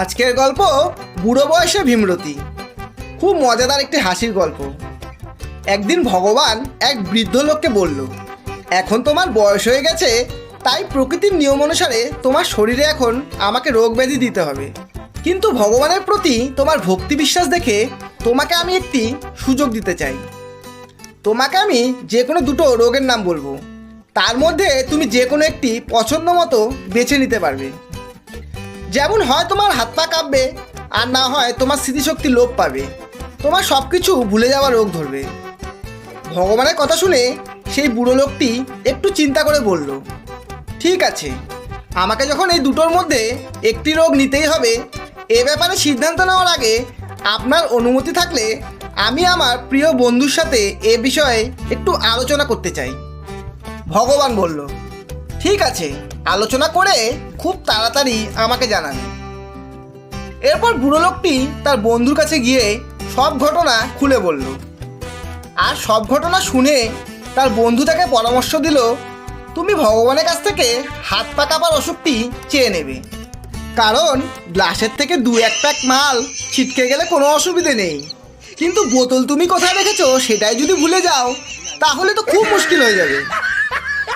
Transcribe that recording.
আজকের গল্প বুড়ো বয়সে ভীমরতি। খুব মজাদার একটি হাসির গল্প। একদিন ভগবান এক বৃদ্ধ লোককে বলল, এখন তোমার বয়স হয়ে গেছে, তাই প্রকৃতির নিয়ম অনুসারে তোমার শরীরে এখন আমাকে রোগ ব্যাধি দিতে হবে। কিন্তু ভগবানের প্রতি তোমার ভক্তি বিশ্বাস দেখে তোমাকে আমি একটি সুযোগ দিতে চাই। তোমাকে আমি যে কোনো দুটো রোগের নাম বলব। তার মধ্যে তুমি যে কোনো একটি পছন্দ মতো বেছে নিতে পারবে। যেমন হয় তোমার হাত পা কাঁপবে, আর না হয় তোমার স্মৃতিশক্তি লোপ পাবে। তোমার সব কিছু ভুলে যাওয়া রোগ ধরবে। ভগবানের কথা শুনে সেই বুড়ো লোকটি একটু চিন্তা করে বলল, ঠিক আছে, আমাকে যখন এই দুটোর মধ্যে একটি রোগ নিতেই হবে, এ ব্যাপারে সিদ্ধান্ত নেওয়ার আগে আপনার অনুমতি থাকলে আমি আমার প্রিয় বন্ধুর সাথে এ বিষয়ে একটু আলোচনা করতে চাই। ভগবান বলল ঠিক আছে, আলোচনা করে খুব তাড়াতাড়ি আমাকে জানান এরপর বুড়ো লোকটি তার বন্ধুর কাছে গিয়ে সব ঘটনা খুলে বলল। আর সব ঘটনা শুনে তার বন্ধু তাকে পরামর্শ দিল, তুমি ভগবানের কাছ থেকে হাত পা কাঁপার অসুখটি চেয়ে নেবে। কারণ গ্লাসের থেকে দু এক প্যাক মাল ছিটকে গেলে কোনো অসুবিধে নেই। কিন্তু বোতল তুমি কোথায় রেখেছো সেটাই যদি ভুলে যাও, তাহলে তো খুব মুশকিল হয়ে যাবে।